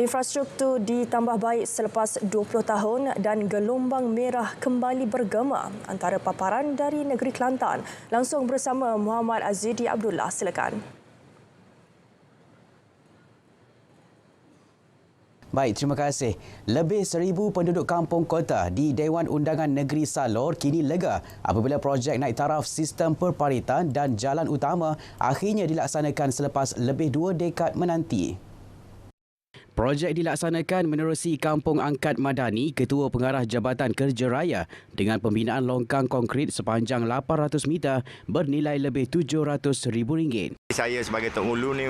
Infrastruktur ditambah baik selepas 20 tahun dan gelombang merah kembali bergema antara paparan dari negeri Kelantan. Langsung bersama Muhammad Azidi Abdullah, silakan. Baik, terima kasih. Lebih seribu penduduk kampung kota di Dewan Undangan Negeri Salor kini lega apabila projek naik taraf sistem perparitan dan jalan utama akhirnya dilaksanakan selepas lebih dua dekad menanti. Projek dilaksanakan menerusi Kampung Angkat Madani, Ketua Pengarah Jabatan Kerja Raya dengan pembinaan longkang konkrit sepanjang 800 meter bernilai lebih RM700,000. Saya sebagai Tok Ulu ni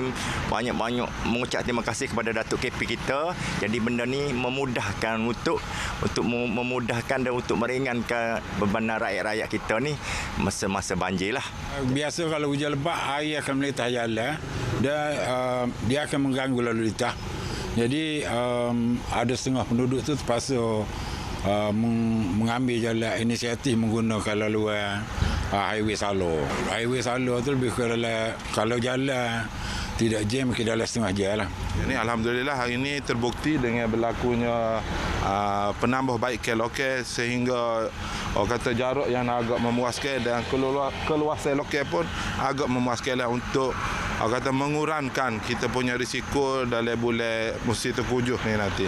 banyak-banyak mengucap terima kasih kepada Datuk KP kita. Jadi benda ni memudahkan untuk untuk memudahkan dan untuk meringankan beban rakyat-rakyat kita ni masa-masa banjir lah. Biasa kalau hujan lebat air akan melintah jalan dia uh, dia akan mengganggu lalu lintas. Jadi um, ada setengah penduduk tu terpaksa uh, mengambil jalan inisiatif menggunakan laluan uh, highway Salo. Highway Salo tu lebih dalam, kalau jalan tidak jam ke dalam setengah jam lah. Ini Alhamdulillah hari ini terbukti dengan berlakunya uh, penambah baik ke lokal sehingga oh, kata jarak yang agak memuaskan dan keluasan lokal pun agak memuaskan lah untuk Aku kata mengurangkan kita punya risiko dalam bulan musim terkujuh ni nanti.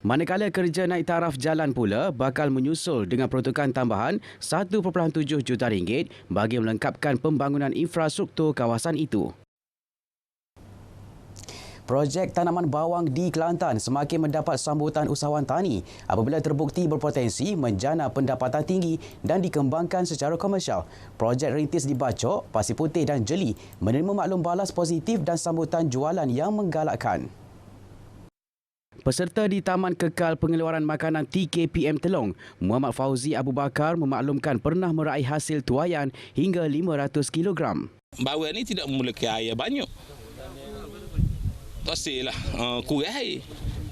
Manakala kerja naik taraf jalan pula bakal menyusul dengan peruntukan tambahan 1.7 juta ringgit bagi melengkapkan pembangunan infrastruktur kawasan itu. Projek tanaman bawang di Kelantan semakin mendapat sambutan usahawan tani apabila terbukti berpotensi menjana pendapatan tinggi dan dikembangkan secara komersial. Projek rintis di Bacok, Pasir Putih dan Jeli menerima maklum balas positif dan sambutan jualan yang menggalakkan. Peserta di Taman Kekal Pengeluaran Makanan TKPM Telong, Muhammad Fauzi Abu Bakar memaklumkan pernah meraih hasil tuayan hingga 500 kg. Bawang ini tidak memiliki air banyak tosil lah uh, kurang air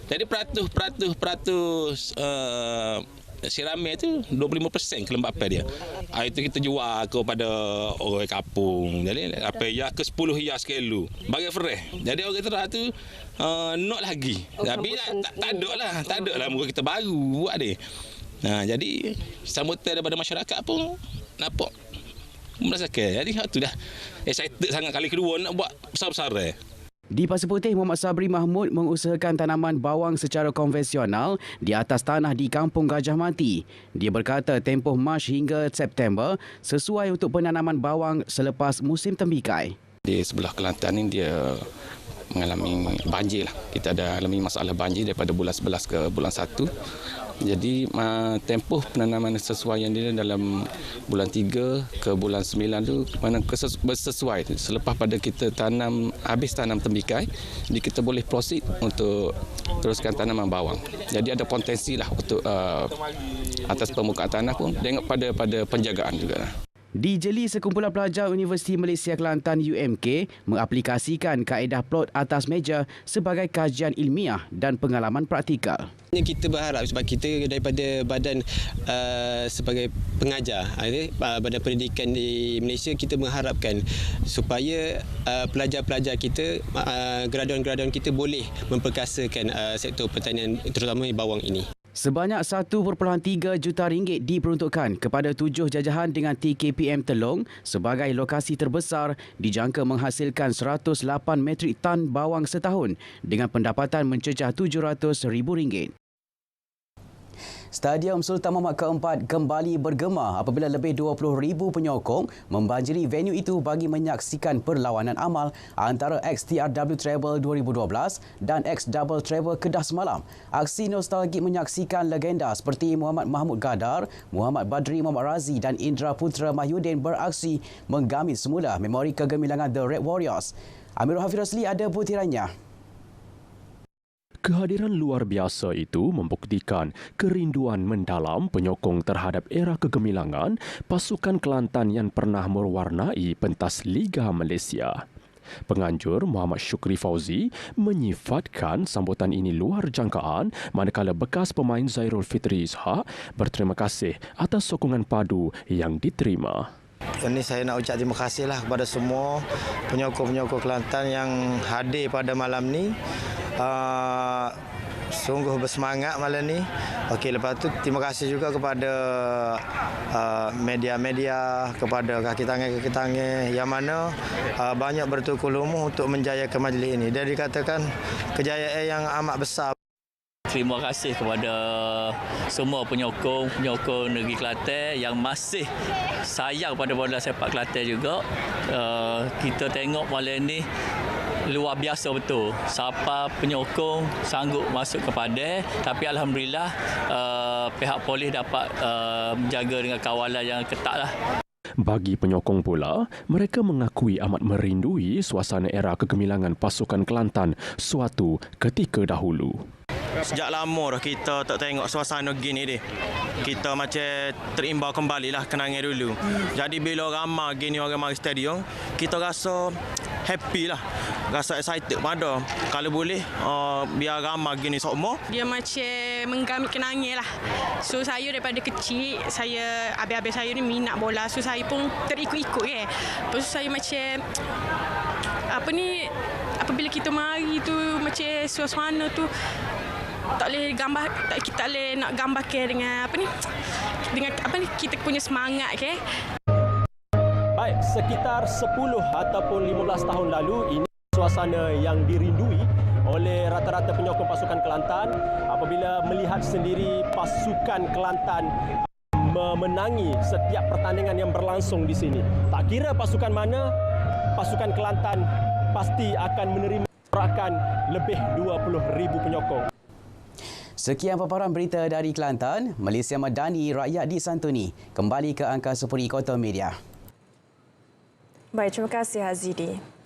jadi peratus peratus peratus uh, siramir tu 25% kelembapan dia. Ah itu kita jual kepada orang kampung. Jadi apa ya ke 10 ya sekilo. Bagi fresh. Jadi orang terah tu uh, nak lagi. Oh, Tapi tak, tak, tak ada lah. Tak ada lah muka kita baru buat dia. Nah, jadi sambutan daripada masyarakat pun nampak merasakan. Jadi tu dah excited sangat kali kedua nak buat besar-besar eh. Di Pasir Putih, Muhammad Sabri Mahmud mengusahakan tanaman bawang secara konvensional di atas tanah di Kampung Gajah Mati. Dia berkata tempoh Mac hingga September sesuai untuk penanaman bawang selepas musim tembikai. Di sebelah Kelantan ini dia mengalami banjir lah. Kita ada alami masalah banjir daripada bulan 11 ke bulan 1 jadi tempoh penanaman sesuaian dia dalam bulan 3 ke bulan 9 tu mana sesuai selepas pada kita tanam habis tanam tembikai jadi kita boleh proceed untuk teruskan tanaman bawang. Jadi ada potensi lah untuk uh, atas permukaan tanah pun tengok pada pada penjagaan juga. Di Jeli, sekumpulan pelajar Universiti Malaysia Kelantan UMK mengaplikasikan kaedah plot atas meja sebagai kajian ilmiah dan pengalaman praktikal. Kita berharap sebab kita daripada badan uh, sebagai pengajar, uh, badan pendidikan di Malaysia kita mengharapkan supaya uh, pelajar-pelajar kita, uh, graduan-graduan kita boleh memperkasakan uh, sektor pertanian terutama bawang ini. Sebanyak 1.3 juta ringgit diperuntukkan kepada tujuh jajahan dengan TKPM Telong sebagai lokasi terbesar dijangka menghasilkan 108 metrik tan bawang setahun dengan pendapatan mencecah RM700,000. Stadium Sultan Mahmud keempat kembali bergema apabila lebih 20,000 penyokong membanjiri venue itu bagi menyaksikan perlawanan amal antara XTRW Treble 2012 dan X Double Treble Kedah semalam. Aksi nostalgik menyaksikan legenda seperti Muhammad Mahmud Gadar, Muhammad Badri Muhammad Razi dan Indra Putra Mahyudin beraksi menggamit semula memori kegemilangan The Red Warriors. Amirul Hafiz Rosli ada butirannya. Kehadiran luar biasa itu membuktikan kerinduan mendalam penyokong terhadap era kegemilangan pasukan Kelantan yang pernah mewarnai pentas Liga Malaysia. Penganjur Muhammad Syukri Fauzi menyifatkan sambutan ini luar jangkaan manakala bekas pemain Zairul Fitri Ishak berterima kasih atas sokongan padu yang diterima. Ini saya nak ucap terima kasihlah kepada semua penyokong-penyokong Kelantan yang hadir pada malam ini uh, sungguh bersemangat malam ni. Okey, lepas tu terima kasih juga kepada uh, media-media, kepada kaki tangan-kaki tangan yang mana uh, banyak bertukar lumuh untuk menjayakan majlis ini. Dia dikatakan kejayaan yang amat besar. Terima kasih kepada semua penyokong penyokong negeri Kelantan yang masih sayang pada bola sepak Kelantan juga. Uh, kita tengok malam ni luar biasa betul. Siapa penyokong sanggup masuk ke padai tapi alhamdulillah uh, pihak polis dapat uh, menjaga dengan kawalan yang ketat lah. Bagi penyokong pula, mereka mengakui amat merindui suasana era kegemilangan pasukan Kelantan suatu ketika dahulu. Sejak lama dah kita tak tengok suasana gini deh. Kita macam terimbau kembali lah kenangan dulu. Jadi bila ramai gini orang mari stadium, kita rasa happy lah. Rasa excited pada. Kalau boleh, uh, biar ramai gini semua. Dia macam menggamit kenangan lah. So saya daripada kecil, saya habis-habis saya ni minat bola. So saya pun terikut-ikut ke. Lepas tu saya macam, apa ni, apabila kita mari tu macam suasana tu tak boleh gambar tak, kita boleh nak gambar ke dengan apa ni dengan apa ni kita punya semangat ke Baik, sekitar 10 ataupun 15 tahun lalu ini suasana yang dirindui oleh rata-rata penyokong pasukan Kelantan apabila melihat sendiri pasukan Kelantan memenangi setiap pertandingan yang berlangsung di sini. Tak kira pasukan mana, pasukan Kelantan pasti akan menerima sorakan lebih 20,000 penyokong. Sekian paparan berita dari Kelantan, Malaysia Madani, rakyat di Santuni. Kembali ke angka 10 kota media. Baik, terima kasih Hazidi.